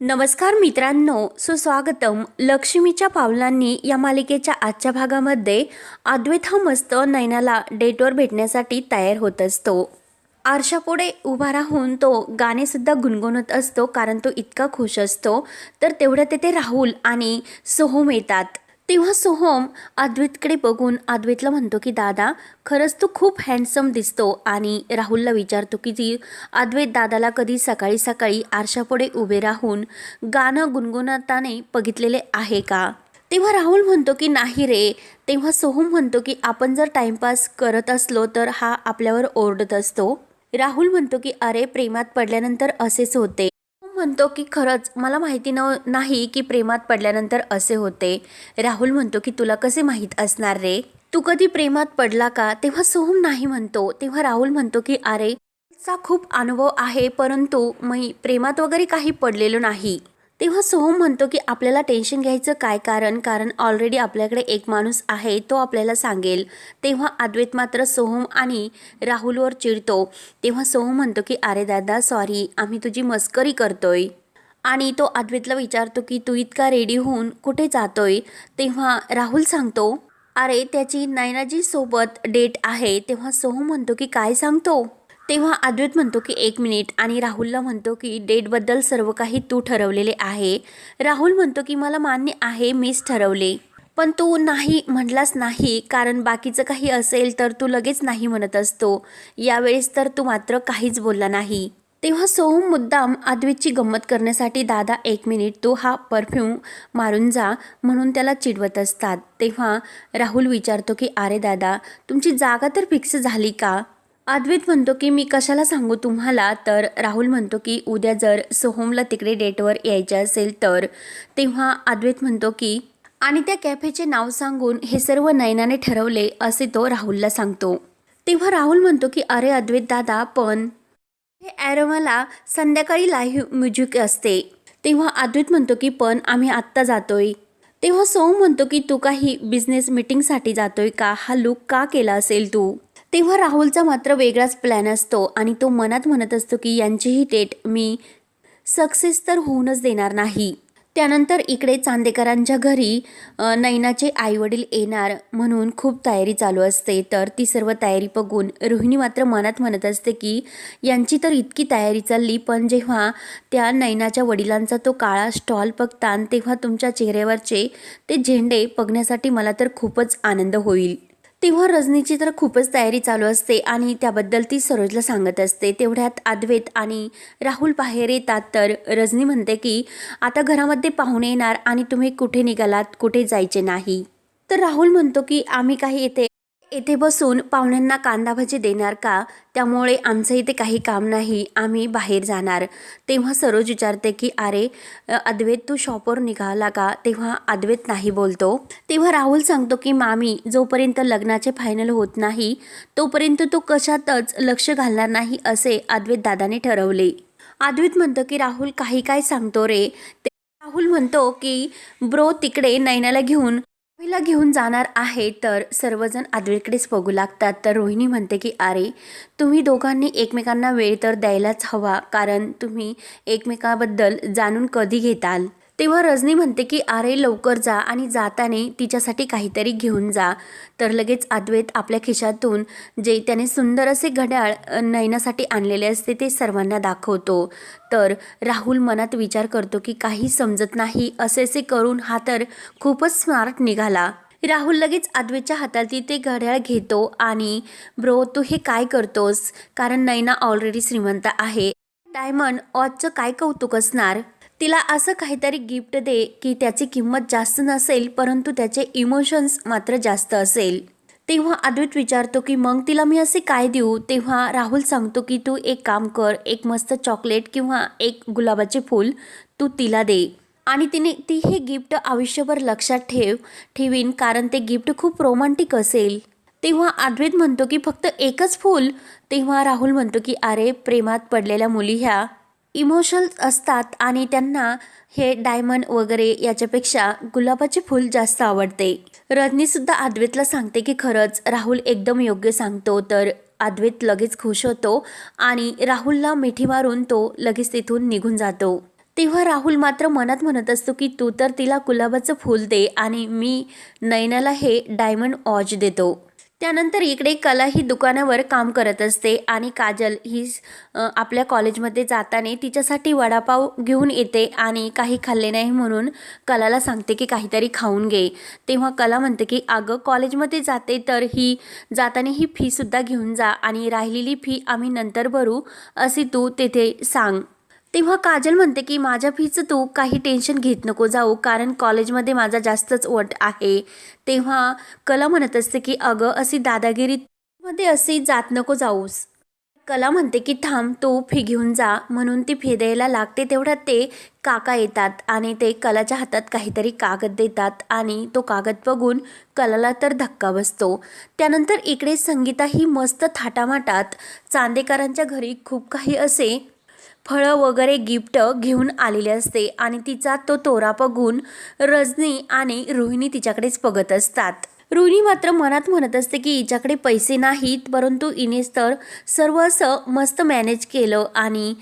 नमस्कार मित्रांनो सुस्वागतम. लक्ष्मीच्या पावलांनी या मालिकेच्या आजच्या भागामध्ये अद्वैत हा मस्त नैनाला डेटवर भेटण्यासाठी तयार होत असतो. आरशापुढे उभा राहून तो गाणेसुद्धा गुणगुणत असतो कारण तो इतका खुश असतो. तर तेवढ्या तेथे राहुल आणि सोहम येतात. तेव्हा सोहम अद्वैतकडे बघून अद्वैतला म्हणतो की दादा खरंच तू खूप हँडसम दिसतो आणि राहुलला विचारतो की ती अद्वैत दादाला कधी सकाळी सकाळी आरशापुढे उभे राहून गाणं गुणगुणताने बघितलेले आहे का? तेव्हा राहुल म्हणतो की नाही रे. तेव्हा सोहम म्हणतो की आपण जर टाइमपास करत असलो तर हा आपल्यावर ओरडत असतो. राहुल म्हणतो की अरे प्रेमात पडल्यानंतर असेच होते. म्हणतो की खरंच मला माहिती न नाही की प्रेमात पडल्यानंतर असे होते. राहुल म्हणतो की तुला कसे माहीत असणार रे? तू कधी प्रेमात पडला का? तेव्हा सोहम नाही म्हणतो. तेव्हा राहुल म्हणतो की अरे चा खूप अनुभव आहे परंतु मी प्रेमात वगैरे काही पडलेलो नाही. तेव्हा सोहम म्हणतो की आपल्याला टेन्शन घ्यायचं काय कारण? कारण ऑलरेडी आपल्याकडे एक माणूस आहे तो आपल्याला सांगेल. तेव्हा अद्वैत मात्र सोहम आणि राहुलवर चिडतो. तेव्हा सोहम म्हणतो की अरे दादा सॉरी आम्ही तुझी मस्करी करतोय. आणि तो अद्वैतला विचारतो की तू इतका रेडी होऊन कुठे जातोय? तेव्हा राहुल सांगतो अरे त्याची नैनाजीसोबत डेट आहे. तेव्हा सोहम म्हणतो की काय सांगतो? तेव्हा अद्वैत म्हणतो की एक मिनिट आणि राहुलला म्हणतो की डेटबद्दल सर्व काही तू ठरवलेले आहे. राहुल म्हणतो की मला मान्य आहे मीच ठरवले. पण तू नाही म्हटलास नाही कारण बाकीचं काही असेल तर तू लगेच नाही म्हणत असतो. यावेळेस तर तू मात्र काहीच बोलला नाही. तेव्हा सोहम मुद्दाम अद्वैतची गंमत करण्यासाठी दादा एक मिनिट तू हा परफ्यूम मारून जा म्हणून त्याला चिडवत असतात. तेव्हा राहुल विचारतो की अरे दादा तुमची जागा तर फिक्स झाली का? अद्वैत म्हणतो की मी कशाला सांगू तुम्हाला? तर राहुल म्हणतो की उद्या जर सोहमला तिकडे डेटवर यायचे असेल तर? तेव्हा अद्वैत म्हणतो की आणि त्या कॅफेचे नाव सांगून हे सर्व नयनाने ठरवले असे तो राहुलला सांगतो. तेव्हा राहुल म्हणतो की अरे अद्वैत दादा पण हे ॲरोमाला संध्याकाळी लाईव्ह म्युझिक असते. तेव्हा अद्वैत म्हणतो की पण आम्ही आत्ता जातोय. तेव्हा सोम म्हणतो की तू काही बिझनेस मीटिंगसाठी जातोय का? हा लुक का केला असेल तू? तेव्हा राहुलचा मात्र वेगळाच प्लॅन असतो आणि तो मनात म्हणत असतो की यांचीही डेट मी सक्सेस तर होऊनच देणार नाही. त्यानंतर इकडे चांदेकरांच्या घरी नैनाचे आईवडील येणार म्हणून खूप तयारी चालू असते. तर ती सर्व तयारी बघून रोहिणी मात्र मनात म्हणत असते की यांची तर इतकी तयारी चालली पण जेव्हा त्या नैनाच्या वडिलांचा तो काळा स्टॉल बघतान तेव्हा तुमच्या चेहऱ्यावरचे ते झेंडे बघण्यासाठी मला तर खूपच आनंद होईल. तेव्हा रजनीची तर खूपच तयारी चालू असते आणि त्याबद्दल ती सरोजला सांगत असते. तेवढ्यात अद्वैत आणि राहुल बाहेर येतात तर रजनी म्हणते की आता घरामध्ये पाहुणे येणार आणि तुम्ही कुठे निघालात? कुठे जायचे नाही? तर राहुल म्हणतो की आम्ही काही येते येथे बसून पाहुण्यांना कांदा भजी देणार का? त्यामुळे आमचं इथे काही काम नाही आम्ही बाहेर जाणार. तेव्हा सरोज विचारते की अरे अद्वैत तू शॉपवर निघाला का? तेव्हा अद्वैत नाही बोलतो. तेव्हा राहुल सांगतो की मामी जोपर्यंत लग्नाचे फायनल होत नाही तोपर्यंत तो कशातच लक्ष घालणार नाही असे अद्वैत दादाने ठरवले. अद्वैत म्हणतो की राहुल काही काय सांगतो रे? ते राहुल म्हणतो की ब्रो तिकडे नैनाला घेऊन रोहिला घेऊन जाणार आहे तर सर्वजण अद्वैतकडेच बघू लागतात. तर रोहिणी म्हणते की अरे तुम्ही दोघांनी एकमेकांना वेळ तर द्यायलाच हवा कारण तुम्ही एकमेकाबद्दल जाणून कधी घेताल? तेव्हा रजनी म्हणते की अरे लवकर जा आणि जाताने तिच्यासाठी काहीतरी घेऊन जा. तर लगेच अद्वैत आपल्या खिशातून जे त्याने सुंदर असे घड्याळ नयनासाठी आणलेले असते ते सर्वांना दाखवतो. तर राहुल मनात विचार करतो की काही समजत नाही असे असे करून हा तर खूपच स्मार्ट निघाला. राहुल लगेच अद्वेच्या हातातील ते घड्याळ घेतो आणि ब्रो तू हे काय करतोस? कारण नैना ऑलरेडी श्रीमंत आहे. डायमंड ऑजचं काय कौतुक असणार? तिला असं काहीतरी गिफ्ट दे की त्याची किंमत जास्त नसेल परंतु त्याचे इमोशन्स मात्र जास्त असेल. तेव्हा अद्वैत विचारतो की मग तिला मी असे काय देऊ? तेव्हा राहुल सांगतो की तू एक काम कर एक मस्त चॉकलेट किंवा एक गुलाबाचे फूल तू तिला दे. आणि तिने ती हे गिफ्ट आयुष्यभर लक्षात ठेव ठेवीन कारण ते गिफ्ट खूप रोमांटिक असेल. तेव्हा अद्वैत म्हणतो की फक्त एकच फूल? तेव्हा राहुल म्हणतो की अरे प्रेमात पडलेल्या मुली ह्या. इमोशन्स असतात आणि त्यांना हे डायमंड वगैरे याच्यापेक्षा गुलाबाचे फूल जास्त आवडते. रजनीसुद्धा अद्वैतला सांगते की खरंच राहुल एकदम योग्य सांगतो तर अद्वैत लगेच खुश होतो आणि राहुलला मिठी मारून तो लगेच तिथून निघून जातो. तेव्हा राहुल मात्र मनात म्हणत असतो की तू तर तिला गुलाबाचं फूल दे आणि मी नयनाला हे डायमंड वॉच देतो. त्यानंतर इकडे कला ही दुकानावर काम करत असते आणि काजल ही आपल्या कॉलेजमध्ये जाताना तिच्यासाठी वडापाव घेऊन येते आणि काही खाल्ले नाही म्हणून कलाला सांगते की काहीतरी खाऊन घे. तेव्हा कला म्हणते की अगं कॉलेजमध्ये जाते तर ही जाताना ही फीसुद्धा घेऊन जा आणि राहिलेली फी आम्ही नंतर भरू असे तू तेथे सांग. तेव्हा काजल म्हणते की माझ्या फीचं तू काही टेन्शन घेत नको जाऊ कारण कॉलेजमध्ये माझा जास्तच वट आहे. तेव्हा कला म्हणत असते की अगं अशी दादागिरी मध्ये अशी जात नको जाऊस. कला म्हणते की थांब तू फी घेऊन जा. म्हणून ती फी द्यायला लागते तेवढ्यात ते काका येतात आणि ते कलाच्या हातात काहीतरी कागद देतात आणि तो कागद बघून कलाला तर धक्का बसतो. त्यानंतर इकडे संगीता ही मस्त थाटामाटात चांदेकरांच्या घरी खूप काही असे फळं वगैरे गिफ्ट घेऊन आलेले असते आणि तिचा तो तोरा बघून रजनी आणि रोहिणी तिच्याकडेच बघत असतात. रोहिणी मात्र मनात म्हणत असते की हिच्याकडे पैसे नाहीत परंतु इनेच तर सर्व असं मस्त मॅनेज केलं आणि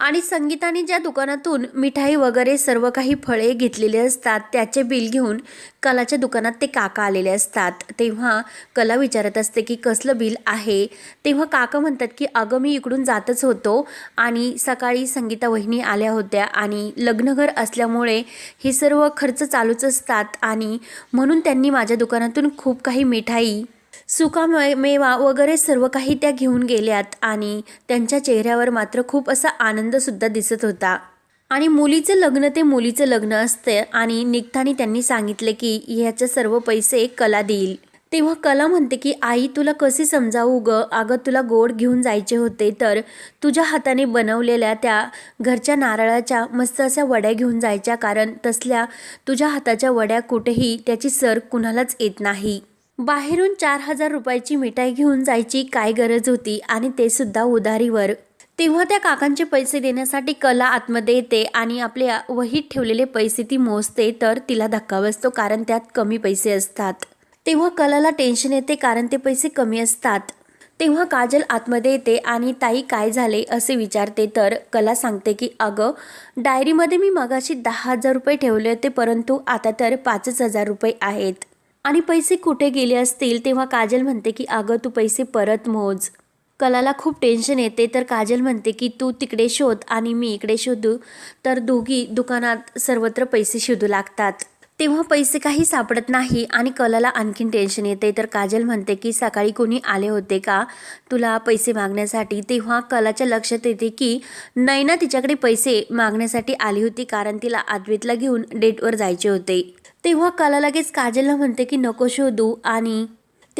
आणि संगीताने ज्या दुकानातून मिठाई वगैरे सर्व काही फळे घेतलेले असतात त्याचे बिल घेऊन कलाच्या दुकानात ते काका आलेले असतात. तेव्हा कला विचारत असते की कसलं बिल आहे? तेव्हा काका म्हणतात की अगं मी इकडून जातच होतो आणि सकाळी संगीता वहिनी आल्या होत्या आणि लग्नघर असल्यामुळे हे सर्व खर्च चालूच असतात आणि म्हणून त्यांनी माझ्या दुकानातून खूप काही मिठाई सुका मेवा वगैरे सर्व काही त्या घेऊन गेल्यात आणि त्यांच्या चेहऱ्यावर मात्र खूप असा आनंदसुद्धा दिसत होता. आणि मुलीचं लग्न ते मुलीचं लग्न असतं आणि निघताना त्यांनी सांगितले की ह्याचे सर्व पैसे कला देईल. तेव्हा कला म्हणते की आई तुला कसे समजावू ग? अगं तुला गोड घेऊन जायचे होते तर तुझ्या हाताने बनवलेल्या त्या घरच्या नारळाच्या मस्त अशा वड्या घेऊन जायच्या कारण तसल्या तुझ्या हाताच्या वड्या कुठेही त्याची सर कुणालाच येत नाही. बाहेरून चार हजार रुपयाची मिठाई घेऊन जायची काय गरज होती आणि ते सुद्धा उधारीवर. तेव्हा त्या काकांचे पैसे देण्यासाठी कला आतमध्ये येते आणि आपल्या वहीत ठेवलेले पैसे ती मोजते तर तिला धक्का बसतो कारण त्यात कमी पैसे असतात. तेव्हा कलाला टेन्शन येते कारण ते पैसे कमी असतात. तेव्हा काजल आतमध्ये येते आणि ताई काय झाले? असे विचारते तर कला सांगते की अगं डायरीमध्ये मी मगाशी दहा हजार रुपये ठेवले होते परंतु आता तर पाचच हजार रुपये आहेत. आणि पैसे कुठे गेले असतील तेव्हा काजल म्हणते की अगं तू पैसे परत मोज. कलाला खूप टेन्शन येते तर काजल म्हणते की तू तिकडे शोध आणि मी इकडे शोधू. तर दोघी दुकानात सर्वत्र पैसे शोधू लागतात. तेव्हा पैसे काही सापडत नाही आणि कलाला आणखीन टेन्शन येते. तर काजल म्हणते की सकाळी कोणी आले होते का तुला पैसे मागण्यासाठी? तेव्हा कलाच्या लक्षात येते की नैना तिच्याकडे पैसे मागण्यासाठी आली होती कारण तिला आद्वितला घेऊन डेटवर जायचे होते. तेव्हा कला लगेच काजलला म्हणते की नको शोधू आणि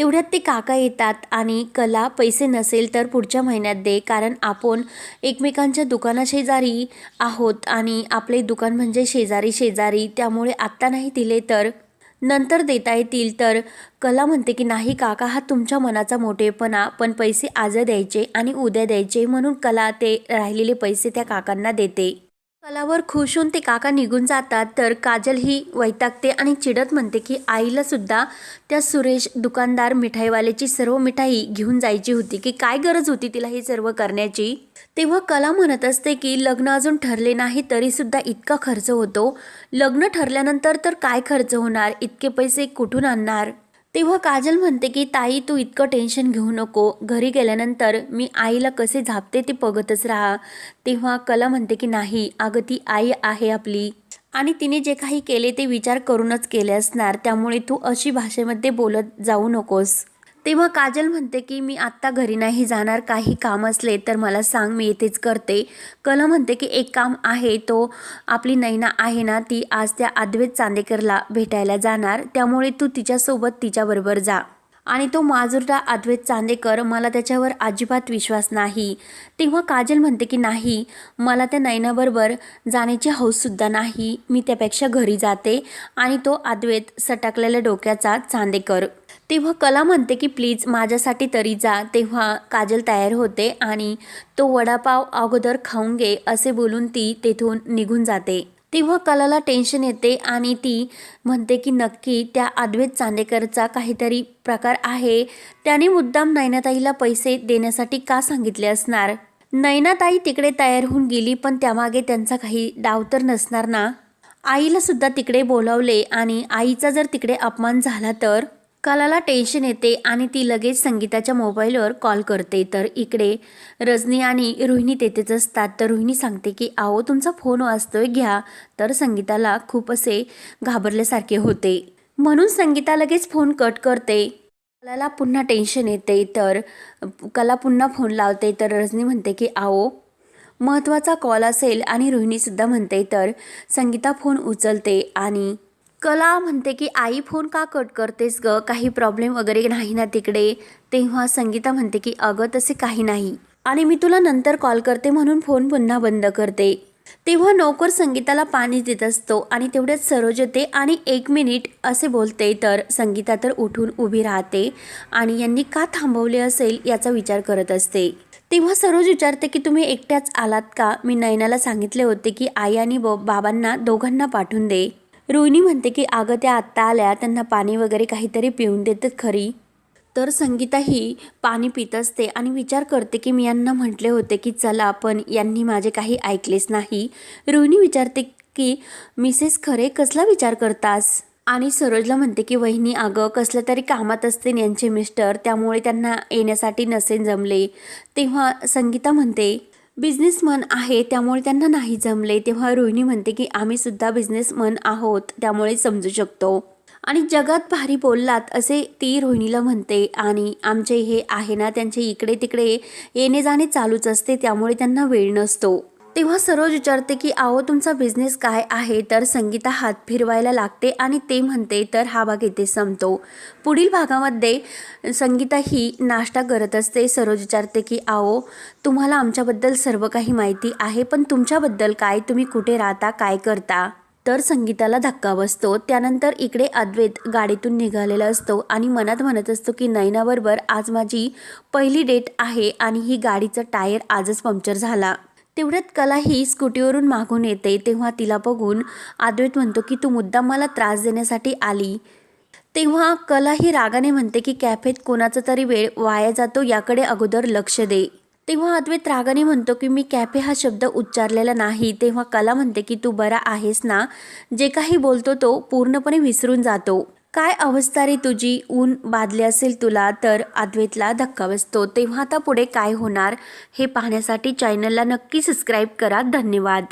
तेवढ्यात ते काका येतात आणि कला पैसे नसेल तर पुढच्या महिन्यात दे कारण आपण एकमेकांच्या दुकानाशेजारी आहोत आणि आपले दुकान म्हणजे शेजारी शेजारी त्यामुळे आत्ता नाही दिले तर नंतर देता येतील. तर कला म्हणते की नाही काका हा तुमच्या मनाचा मोठेपणा पण पैसे आज द्यायचे आणि उद्या द्यायचे म्हणून कला ते राहिलेले पैसे त्या काकांना देते. कलावर खुश होऊन ते काका निघून जातात तर काजल ही वैतागते आणि चिडत म्हणते की आईला सुद्धा त्या सुरेश दुकानदार मिठाईवाल्याची सर्व मिठाई घेऊन जायची होती. की काय गरज होती तिला हे सर्व करण्याची? तेव्हा कला म्हणत असते की लग्न अजून ठरले नाही तरी सुद्धा इतका खर्च होतो. लग्न ठरल्यानंतर तर काय खर्च होणार? इतके पैसे कुठून आणणार? तेव्हा काजल म्हणते की ताई तू इतकं टेन्शन घेऊ नको. घरी गेल्यानंतर मी आईला कसे झापते ते बघतच राहा. तेव्हा कला म्हणते की नाही अगं ती आई आहे आपली. आणि तिने जे काही केले ते विचार करूनच केले असणार. त्यामुळे तू अशी भाषेमध्ये बोलत जाऊ नकोस. तेव्हा काजल म्हणते की मी आत्ता घरी नाही जाणार काही काम असले तर मला सांग मी येथेच करते. कला म्हणते की एक काम आहे तो आपली नैना आहे ना ती आज त्या अद्वैत चांदेकरला भेटायला जाणार त्यामुळे तू तिच्यासोबत तिच्याबरोबर जा. आणि तो माजुरला अद्वैत चांदेकर मला त्याच्यावर अजिबात विश्वास नाही. तेव्हा काजल म्हणते की नाही मला त्या नैनाबरोबर जाण्याची हौससुद्धा नाही मी त्यापेक्षा घरी जाते. आणि तो अद्वैत सटकलेल्या डोक्याचा चांदेकर तेव्हा कला म्हणते की प्लीज माझ्यासाठी तरी जा. तेव्हा काजल तयार होते आणि तो वडापाव अगोदर खाऊन घे असे बोलून ती तेथून निघून जाते. तेव्हा कलाला टेन्शन येते आणि ती म्हणते की नक्की त्या अद्वैत चांदेकरचा काहीतरी प्रकार आहे. त्याने मुद्दाम नयनाताईला पैसे देण्यासाठी का सांगितले असणार? नैनाताई तिकडे तयार होऊन गेली पण त्यामागे त्यांचा काही डाव तर नसणार ना? आईला सुद्धा तिकडे बोलावले आणि आईचा जर तिकडे अपमान झाला तर? कलाला टेन्शन येते आणि ती लगेच संगीताच्या मोबाईलवर कॉल करते. तर इकडे रजनी आणि रोहिणी तेथेच असतात. तर रोहिणी सांगते की आहो तुमचा फोन वाजतोय घ्या. तर संगीताला खूप असे घाबरल्यासारखे होते. म्हणून संगीता लगेच फोन कट करते. कलाला पुन्हा टेन्शन येते. तर कला पुन्हा फोन लावते. तर रजनी म्हणते की आहो महत्त्वाचा कॉल असेल. आणि रोहिणीसुद्धा म्हणते तर संगीता फोन उचलते आणि कला म्हणते की आई फोन का कट करतेस ग? काही प्रॉब्लेम वगैरे नाही ना तिकडे. तेव्हा संगीता म्हणते की अगं तसे काही नाही. आणि मी तुला नंतर कॉल करते म्हणून फोन पुन्हा बंद करते. तेव्हा नोकर संगीताला पाणी देत असतो आणि तेवढ्यात सरोज येते आणि एक मिनिट असे बोलते तर संगीता तर उठून उभी राहते आणि यांनी का थांबवले असेल याचा विचार करत असते. तेव्हा सरोज विचारते की तुम्ही एकट्याच आलात का? मी नयनाला सांगितले होते की आई आणि ब बाबांना दोघांना पाठवून दे. रोहिणी म्हणते की अगं त्या आत्ता आल्या त्यांना पाणी वगैरे काहीतरी पिऊन देतात खरी. तर संगीता ही पाणी पित असते आणि विचार करते की मी यांना म्हटले होते की चला पण यांनी माझे काही ऐकलेच नाही. रोहिणी विचारते की मिसेस खरे कसला विचार करतास? आणि सरोजला म्हणते की वहिनी अगं कसल्या तरी कामात असते यांचे मिस्टर त्यामुळे त्यांना येण्यासाठी नसेन जमले. तेव्हा संगीता म्हणते बिझनेसमन आहे त्यामुळे त्यांना नाही जमले. तेव्हा रोहिणी म्हणते की आम्ही सुद्धा बिझनेसमन आहोत त्यामुळे समजू शकतो. आणि जगात भारी बोललात असे ती रोहिणीला म्हणते. आणि आमचे हे आहे ना त्यांचे इकडे तिकडे येणे जाणे चालूच असते त्यामुळे त्यांना वेळ नसतो. तेव्हा सरोज विचारते की आहो तुमचा बिझनेस काय आहे? तर संगीता हात फिरवायला लागते आणि ते म्हणते तर हा भाग येथे संपतो. पुढील भागामध्ये संगीता ही नाश्ता करत असते. सरोज विचारते की आहो तुम्हाला आमच्याबद्दल सर्व काही माहिती आहे पण तुमच्याबद्दल काय? तुम्ही कुठे राहता? काय करता? तर संगीताला धक्का बसतो. त्यानंतर इकडे अद्वैत गाडीतून निघालेला असतो आणि मनात म्हणत असतो की नयनाबरोबर आज माझी पहिली डेट आहे आणि ही गाडीचं टायर आजच पंक्चर झाला. तेवढ्यात कला ही स्कूटीवरून मागून येते तेव्हा तिला बघून अद्वैत म्हणतो की तू मुद्दाम मला त्रास देण्यासाठी आली. तेव्हा कला ही रागाने म्हणते की कॅफेत कोणाचा तरी वेळ वाया जातो याकडे अगोदर लक्ष दे. तेव्हा अद्वैत रागाने म्हणतो की मी कॅफे हा शब्द उच्चारलेला नाही. तेव्हा कला म्हणते की तू बरा आहेस ना जे काही बोलतो तो पूर्णपणे विसरून जातो. काय अवस्था रे तुझी? ऊन बादले असेल तुला तर अद्वैतला धक्का बसतो. तेव्हा आता पुढे काय होणार? हे पाहण्यासाठी चॅनलला नक्की सबस्क्राईब करा. धन्यवाद.